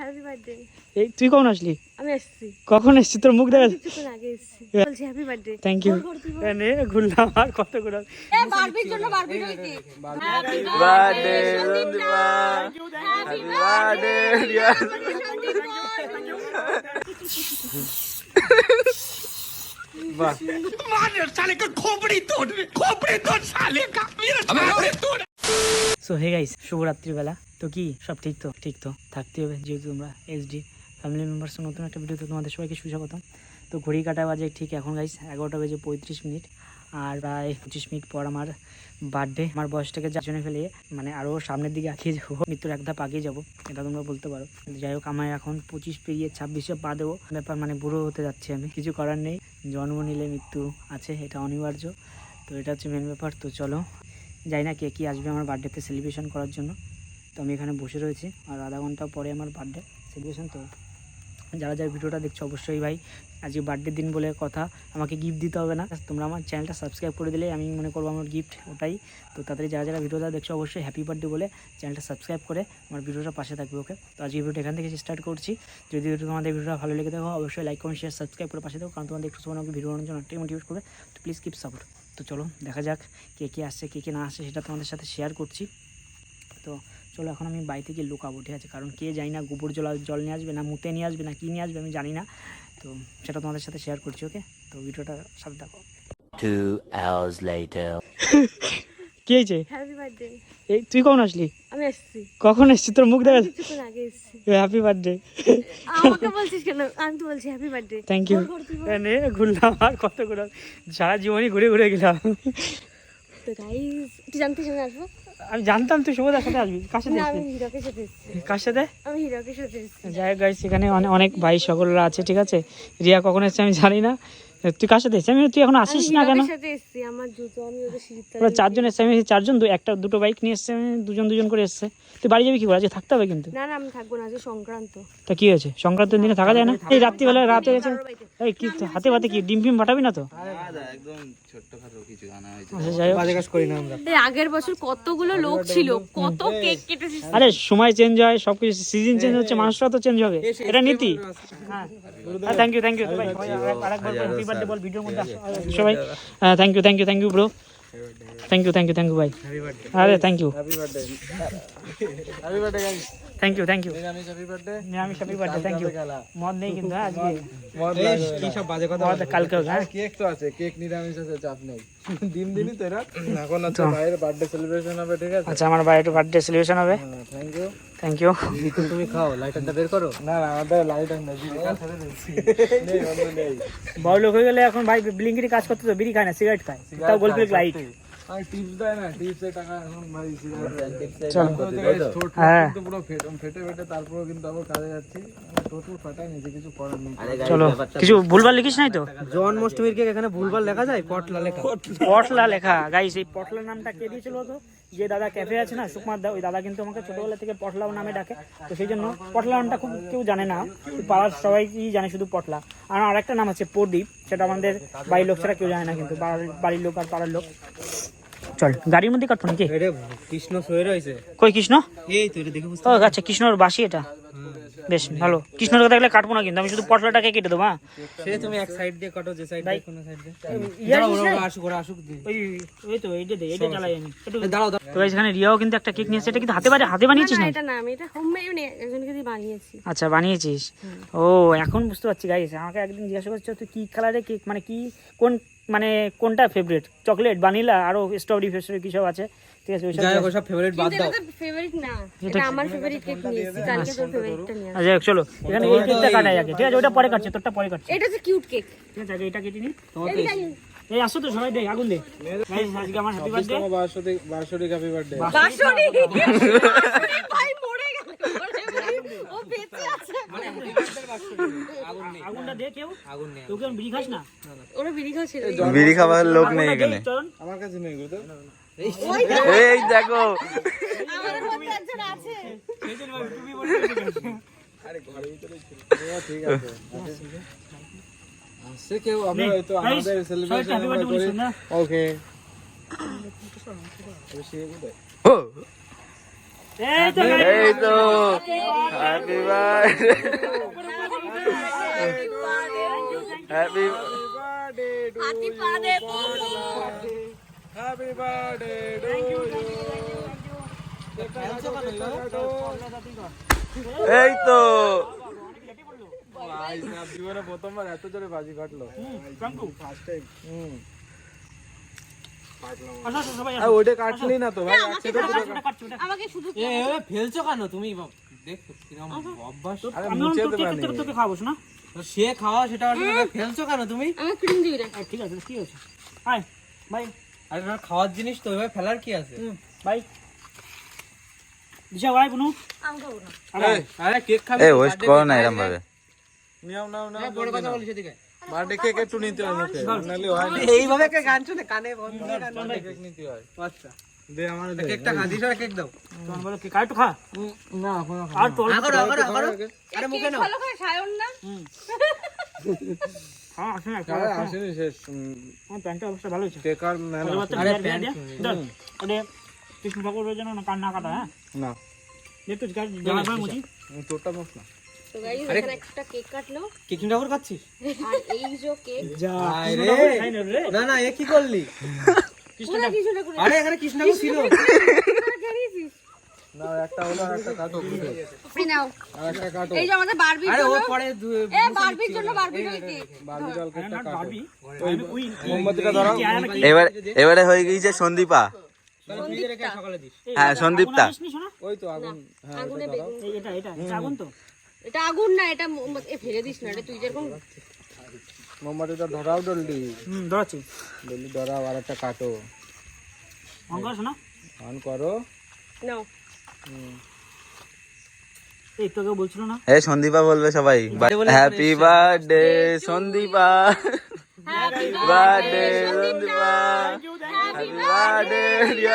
Happy birthday এই তুই কখন আসলি? আমি কখন এসছিস? তোর মুখ দেখা কিছুক্ষণ আগে এসেছি। বলছি হ্যাপি বার্থডে থ্যাংক ইউ নে ঘুরলাম আর কত করে বারবির জন্য বারবির হই কি birthday Sandipa happy birthday Riya so hey guys শুভরাত্রি বেলা তো কি? সব ঠিক তো? ঠিক তো? থাকতে হবে, যেহেতু তোমরা এসডি ফ্যামিলি মেম্বার্স নতুন একটা ভিডিওতে তোমাদের সবাইকে সুস্বাগতম। তো ঘড়ি কাটা বাজে ঠিক এখন গাইস এগারোটা বেজে পঁয়ত্রিশ মিনিট, আর প্রায় পঁচিশ মিনিট পর আমার বার্থডে আমার বয়সটাকে যাজনে ফেলে মানে আরও সামনের দিকে এগিয়ে যাব, মৃত্যুর এক ধাপ আগিয়ে যাব, এটা তোমরা বলতে পারো। যাই হোক আমার এখন পঁচিশ পেরিয়ে ছাব্বিশে পা দেবো। ব্যাপার মানে বুড়ো হতে যাচ্ছে আমি, কিছু করার নেই। জন্ম নিলে মৃত্যু আছে, এটা অনিবার্য। তো এটা হচ্ছে মেন ব্যাপার, তো চলো। যাই না, কে কী আসবে আমার বার্থডেতে সেলিব্রেশন করার জন্য। তো আমি এখানে বসে রয়েছি আর আধা ঘণ্টা পরে আমার বার্থডে সেলিব্রেশন তো যারা যারা ভিডিওটা দেখছ অবশ্যই ভাই, আজকে বার্থডে দিন বলে কথা, আমাকে গিফট দিতে হবে না। তোমরা আমার চ্যানেলটা সাবস্ক্রাইব করে দিলে, আমি মনে করব আমার গিফট ওটাই। তো তাড়াতাড়ি যারা যারা ভিডিওটা দেখছ অবশ্যই হ্যাপি বার্থডে বলে চ্যানেলটা সাবস্ক্রাইব করে আমার ভিডিওটা পাশে থাকবে ওকে তো আজকে ভিডিওটা এখান থেকে স্টার্ট করছি। যদি তোমাদের ভিডিওটা ভালো লেগে দেখো অবশ্যই লাইক কমেন্ট শেয়ার সাবস্ক্রাইব করে পাশে থাকো, কারণ তোমাদের একটু সময় ভিডিও বানানোর জন্য মোটিভেট করবে। তো প্লিজ কিপ সাপোর্ট তো চলো, দেখা যাক কে কে আসছে, কে কে না আসছে, সেটা তোমাদের সাথে শেয়ার করছি। তো চলো এখন আমি বাড়িতে গিয়ে লুকাবো ঠিক আছে? কারণ কে জানি না গোবর জল জল নিয়ে আসবে না মুতে নিয়ে আসবে না কী নিয়ে আসবে আমি জানি না। তো সেটা তোমাদের সাথে শেয়ার করছি ওকে তো ভিডিওটা সাথে দেখো হয়েছে? এই তুই কখন আসলি? আমি কখন তোর মুখ দেখা কিছুক্ষণ আগে এসেছি। হ্যাপি বার্থডে আমাকে বলছিস কেন? আমি তো বলছি হ্যাপি বার্থডে থ্যাংক ইউ নে ঘুরলাম আর কত সারা জীবনই ঘুরে ঘুরে গেলাম। তো গাইস তুই জানতে শুনে আসব? আমি জানতাম তুই শুভদার সাথে আসবি। কার সাথে কার সাথে? যাই হোক গাইস এখানে অনেক অনেক ভাই সকলরা আছে ঠিক আছে? রিয়া কখন এসছে আমি জানি না। তুই কার সাথে এসছিস? আমি তুই এখন আসিস না কেন? হিরকের সাথে আমার জুতো আমি ওদের সিঁড়ির ওরা চারজন এসছে আমি চারজন দু একটা দুটো বাইক নিয়ে এসছে আমি দুজন দুজন করে এসছে। তুই বাড়ি যাবি কি করে আজকে থাকতে হবে কিন্তু। না না আমি থাকব না আজ সংক্রান্ত। তা কি হয়েছে? সংক্রান্তির দিনে থাকা যায় না? এই রাত্রিবেলা রাতে গেছে এই কি হাতে পাতে কি? ডিম ফিম ফাটাবি না তো? একদম আচ্ছা যাই হোক। এই আগের বছর কতগুলো লোক ছিল কত কেক কেটেছিস আরে সময় চেঞ্জ হয় সব কিছু সিজন চেঞ্জ হচ্ছে মানুষরা তো চেঞ্জ হবে। এটা নীতি। হ্যাঁ। থ্যাংক ইউ থ্যাংক ইউ ভাই সবাই। আরেক- আরেকবার বল হ্যাপি বার্থডে বল ভিডিওর মধ্যে আসো। সবাই হ্যাঁ thank you thank you thank you bro thank you thank you thank you ভাই আরে thank you thank you thank you নিরামিষ হ্যাপি বার্থডে থ্যাংক ইউ মদ নেই কিন্তু আজকে। কি সব বাজে কথা মদ কালকে হ্যাঁ? কেক তো আছে কেক নিরামিষ আছে চাপ নেই। দিন দিনই তো এরা। এখন আছে ভাইয়ের বার্থডে সেলিব্রেশন হবে ঠিক আছে? আচ্ছা আমার একটু বার্থডে সেলিব্রেশন হবে। থ্যাংক ইউ থ্যাংক ইউ তুমি খাও লাইটারটা বের করো। না না আমাদের লাইটার নেই নেই বড় লোক হয়ে গেলে এখন ভাই ব্লিঙ্কিরি কাজ করতে তো বিড়ি খায় না সিগারেট খায়। তাও গোলপিক লাইট আর টিপস দেয় না টিপস টাকা এখন ভাই হ্যাঁ। পুরো ফেটে ফেটে ফেটে তারপরে কিন্তু আবার কাজে যাচ্ছি। ফাটাই নিচে কিছু করার নেই। চলো কিছু ভুলভাল লিখিস নাই তো? জন্মাষ্টমীর কেক এখানে ভুলভাল লেখা যায়? পটলা লেখা। পটলা লেখা। গাইস এই পটলা নামটা কে দিয়েছিল তো যে দাদা ক্যাফে আছে না সুকুমার দা ওই দাদা কিন্তু আমাকে ছোটবেলা থেকে পটলা নামে ডাকে। তো সেই জন্য পটলা নামটা খুব কেউ জানে না। পাড়ার সবাই জানে শুধু পটলা। আর আরেকটা নাম আছে প্রদীপ সেটা আমাদের বাড়ির লোক ছাড়া কেউ জানে না কিন্তু বাড়ির লোক আর পাড়ার লোক। চল গাড়ির মধ্যে কাটবো নাকি? কৃষ্ণ সয়ে রয়েছে। কই কৃষ্ণ? এই তো এটা দেখে বুঝতে ও আচ্ছা কৃষ্ণর বাসি এটা? বেশ ভালো। কৃষ্ণর দেখলে কাটবো না কিন্তু আমি শুধু পটলাটাকে কেটে দেবো হ্যাঁ? সে তুমি এক সাইড দিয়ে কাটো যে সাইড দিয়ে কোনো সাইড দিয়ে। ইয়া আসুক ওরা আসুক দি ওই ওই তো এইটা দে এইটা চালাই আমি একটু দাঁড়াও দাঁড়াও। তো guys, এখানে রিয়াও কিন্তু একটা কেক নিয়েছে এটা কিন্তু হাতে বানিয়ে হাতে বানিয়েছিস না এটা না আমি এটা হোমমেড মানে একজনকে দিয়ে বানিয়েছি। আচ্ছা বানিয়েছিস? ও এখন বুঝতে পারছি গাইস আমাকে একদিন জিজ্ঞাসা করছ তুই কি কালারের কেক মানে কি কোন মানে কোনটা ফেভারিট চকলেট ভানিলা আরও স্ট্রবেরি ফেস্টরি কি সব আছে? ঠিক আছে ওইসব যাই হোক সব ফেভারিট বাদ দাও। এটা ফেভারিট না। এটা আমার ফেভারিট কেক নিয়েছি কালকে তোর ফেভারিটটা নিয়ে। আচ্ছা চলো। এখানে এই কেকটা কাটাই আগে। ঠিক আছে ওটা পরে কাটছে তোরটা পরে কাটছে। এটা হচ্ছে কিউট কেক ঠিক আছে আগে এটা কেটে নি এই আসো তো সবাই দে আগুন দে। গাইস আজকে আমার হ্যাপি বার্থডে তোমার বার্ষিক বার্ষিক হ্যাপি বার্থডে বাঁশরি ভাই মরে গেল। ও বেঁচে আছে। আগুনটা দে কেউ। আগুন নেই। তোকে বিড়ি খাস না? ওরা বিড়ি খাচ্ছে। বিড়ি খাবার লোক নেই এখানে। আমার কাছে নেই এই দেখো। আমাদের মধ্যে একজন আছে। ঠিক আছে। সে কেউ? আমরা হয়তো আমাদের সেলিব্রেশন ওকে এই তো এই তো হ্যাপি বার্থডে হ্যাপি পা দে হ্যাপি বার্থডে টু এই তো জীবনে প্রথমবার এত জোরে বাজি কাটলো ফার্স্ট টাইম হুম ওইটা কাটলি না তো ভাই ওটা ওটা আমাকে শুধু ফেলছো কেন তুমি? দেখো কীরকম অভ্যাস। আরে আমি মুছে তোকে দেবানি তোকে তোকে খাওয়াবো না সে খাওয়া সেটা অর্ডার ফেলছো কেন তুমি? ক্রিম দিবি ঠিক আছে ঠিক আছে। হাই বাই আরে না খাওয়ার জিনিস তো এভাবে ফেলার কি আছে? বাই দিশা বাই বুনু। আমি খাব না। আরে আরে কেক খাবে এ ওয়েস্ট করো না এরকম ভাবে। নাও নাও নাও বড় কথা বলিস এদিকে। বার্থডে কেক একটু নিতে হয় মুখে নাহলে হয় না। এইভাবে কে গান শুনে কানে বন্ধ করে কেক নিতে হয়। আচ্ছা। দে আমার দে। কেকটা খা দিশা কেক দাও। তোমার বলো কি কাট খা। না এখন আর তো অল্প আগো আগো আগো। আরে মুখে নাও। ভালো করে সায়ন না? হ্যাঁ কৃষ্ণ না না হ্যাঁ? কৃষ্ণ রে। ঠাকুর খাই না রে। না না এ কি করলি? পুরো আরে এখানে কৃষ্ণ ছিল। একটা হলো আর একটা কাটো এই নাও। আর একটা কাটো এই যে আমাদের বারবির আরে ও পরে এ বারবির জন্য বারবির ওই কেক বার্বি ডল আরে কেকটা না কাটো বারবি। মোমবাতিটা ধরাও কি আয়া নাকি এবার এবারে হয়ে গিয়েছে সন্দীপা। হ্যাঁ, সন্দীপটা। ওই তো আগুন। হ্যাঁ আগুনে এটা এটা এটা আগুন তো। এটা আগুন না এটা মোমবাতি ফেলে দিস না তুই যেরকম মোমবাতিটা ধরাও ডলডি। হুম ধরাচ্ছি। ডলডি ধরাও আর একটা কাটো। অন করো শোনা অন করো। নাও। এই তোকে বলছিল না? এ সন্দীপা বলবে সবাই। Happy birthday Sandipa. Happy birthday Sandipa. Happy birthday birthday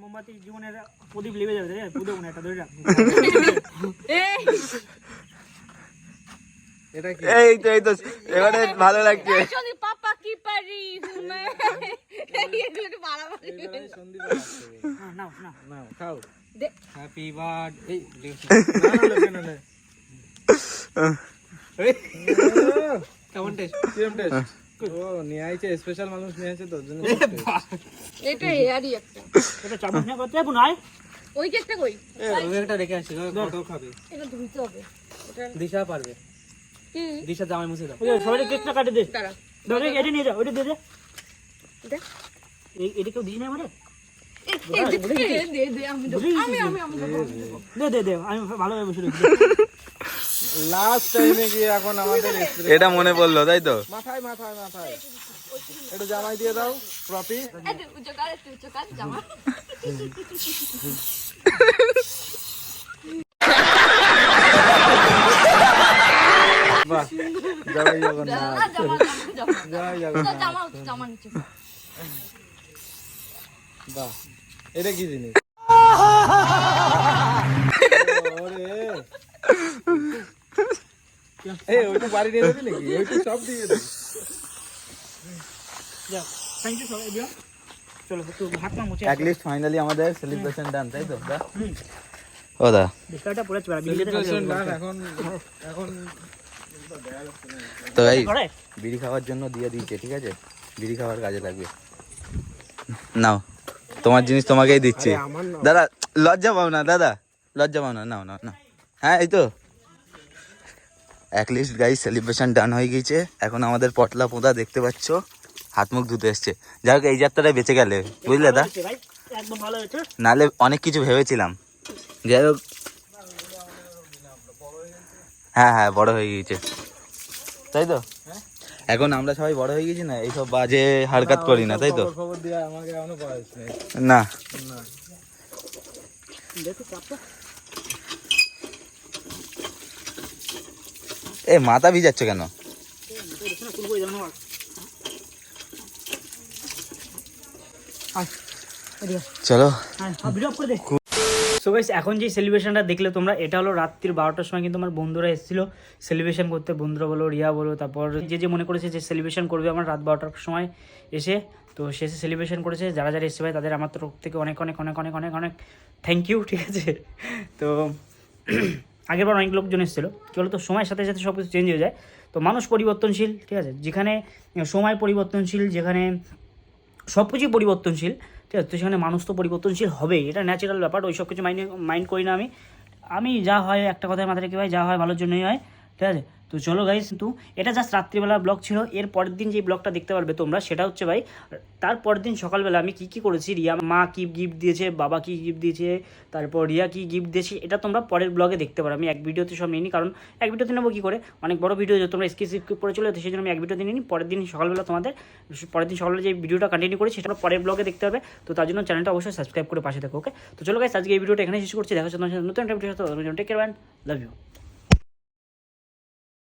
মোমবাতি জীবনের প্রদীপ লেগে যাবে রে প্রদীপ না এটা ধরে রাখ এই এটা কি এই তো এই তো এবারে ভালো লাগছে। পাপা কি পারি তুমি বাড়াবাড়ি হ্যাঁ, নাও না না খাও হ্যাপি বার্থ না না। কেমন টেস্ট কিরম টেস্ট ও নিয়ে আইছে স্পেশাল মানুষ নিয়ে আইছে তো জন্য। এটা হেয়ারই একটা। এটা চামচ না করতে বুন ওই কেকটা কই? ওই একটা রেখে আসছি কত খাবে। এটা ধুইতে হবে। দিশা পারবে। দিশা জামাই মুছে দাও। সবাই কেকটা কাটে দে। দাঁড়া। ধরে এটা নিয়ে যা ওইটা দে দে। দে এই এটা কেউ দিস না আমারে এই, এই, দে, দে দে আমি দেবো। আমি আমি আমি দেবো, আমি দেবো। দে দে দে আমি ভালোভাবে বসে রয়েছি। লাস্ট টাইমে গিয়ে এখন আমাদের এটা মনে পড়ল তাই তো? মাথায় মাথায় মাথায়। একটু জামাই দিয়ে দাও জামা। বাহ জয় জগন্নাথ আর জামা, জামা, জামা। জয় তো জগন্নাথ জামা, জামা নিচে। বাহ এটা কি জিনিস? ওরে। ওইটা বাড়ি নিয়ে যাবি নাকি? ওইটা সব দিয়ে দিবি থ্যাংক ইউ সবাই চলো একটু হাত না মুছে অ্যাট লিস্ট ফাইনালি আমাদের সেলিব্রেশন ডান তাই তো? দা ও দা। বিস্তারটা পড়ে চলে সেলিব্রেশন ডান এখন এখন তো এই বিড়ি খাওয়ার জন্য দিয়ে দিয়েছে ঠিক আছে? বিড়ি খাওয়ার কাজে লাগবে। নাও। তোমার জিনিস তোমাকেই দিচ্ছি। দাদা লজ্জা পাও না দাদা। লজ্জা পাও না নাও নাও না হ্যাঁ এই তো। অ্যাটলিস্ট গাই সেলিব্রেশন ডান হয়ে গিয়েছে। এখন আমাদের পটলা পোঁতা দেখতে পাচ্ছ। হাত মুখ ধুতে এসছে। যাই হোক এই যাত্রাটায় বেঁচে গেলে বুঝলে দা? হয়েছে ভাই? একদম ভালো নাহলে অনেক কিছু ভেবেছিলাম। যাই হোক। হ্যাঁ হ্যাঁ বড় হয়ে গিয়েছে। তাই তো? এখন আমরা সবাই বড় হয়ে গেছি না এইসব বাজে হারকাত করি না তাই তো? না। এ মাথা ভিজাচ্ছ কেন? চলো। সো গাইস এখন যে সেলিব্রেশনটা দেখলে তোমরা, এটা হলো রাত্রির বারোটার সময় কিন্তু আমার বন্ধুরা এসেছিল। সেলিব্রেশন করতে, বন্ধুরা বলো, রিয়া বলো, তারপর যে যে মনে করেছে যে সেলিব্রেশন করবে আমার রাত বারোটার সময় এসে, তো শেষে সেলিব্রেশন করেছে। যারা যারা এসছে ভাই, তাদের আমার তরফ থেকে অনেক অনেক অনেক অনেক অনেক অনেক থ্যাংক ইউ ঠিক আছে? তো আগেরবার অনেক লোকজন এসেছিল। কী বলতো সময়ের সাথে সাথে সব কিছু চেঞ্জ হয়ে যায়। তো মানুষ পরিবর্তনশীল, ঠিক আছে? যেখানে সময় পরিবর্তনশীল, যেখানে সব কিছুই পরিবর্তনশীল ঠিক আছে তো সেখানে মানুষ তো পরিবর্তনশীল হবেই, এটা ন্যাচারাল ব্যাপার ওই সব কিছু মাইন্ড মাইন্ড করি না আমি। আমি যা হয়, একটা কথায় মাথায় রেখে ভাই, যা হয় ভালোর জন্যই হয়। ঠিক আছে? তো চলো গাইস কিন্তু এটা জাস্ট রাত্রিবেলা ব্লগ ছিল। এর পরের দিন যে ব্লগটা দেখতে পারবে তোমরা, সেটা হচ্ছে ভাই, তার পরের দিন সকালবেলা আমি কী কী করেছি, রিয়া মা কী গিফট দিয়েছে, বাবা কী গিফট দিয়েছে, তারপর রিয়া কী গিফট দিয়েছে, এটা তোমরা পরের ব্লগে দেখতে পারো। আমি এক ভিডিওতে সব নিইনি কারণ এক ভিডিওতে নেব কী করে? অনেক বড় ভিডিও যে তোমরা স্কিপ স্কিপ করে চলে যেতে সেই জন্য আমি এক ভিডিওতে নিইনি পরের দিন সকালবেলা তোমাদের, পরের দিন সকালবেলা যে ভিডিওটা কন্টিনিউ করি সেটা পরের ব্লগে দেখতে হবে তো তার জন্য চ্যানেলটা অবশ্যই সাবস্ক্রাইব করে পাশে থাকো ওকে তো চলো গাইস আজকে এই ভিডিওটা এখানে শেষ করছি। দেখা হচ্ছে সাথে নতুন একটা video take care love you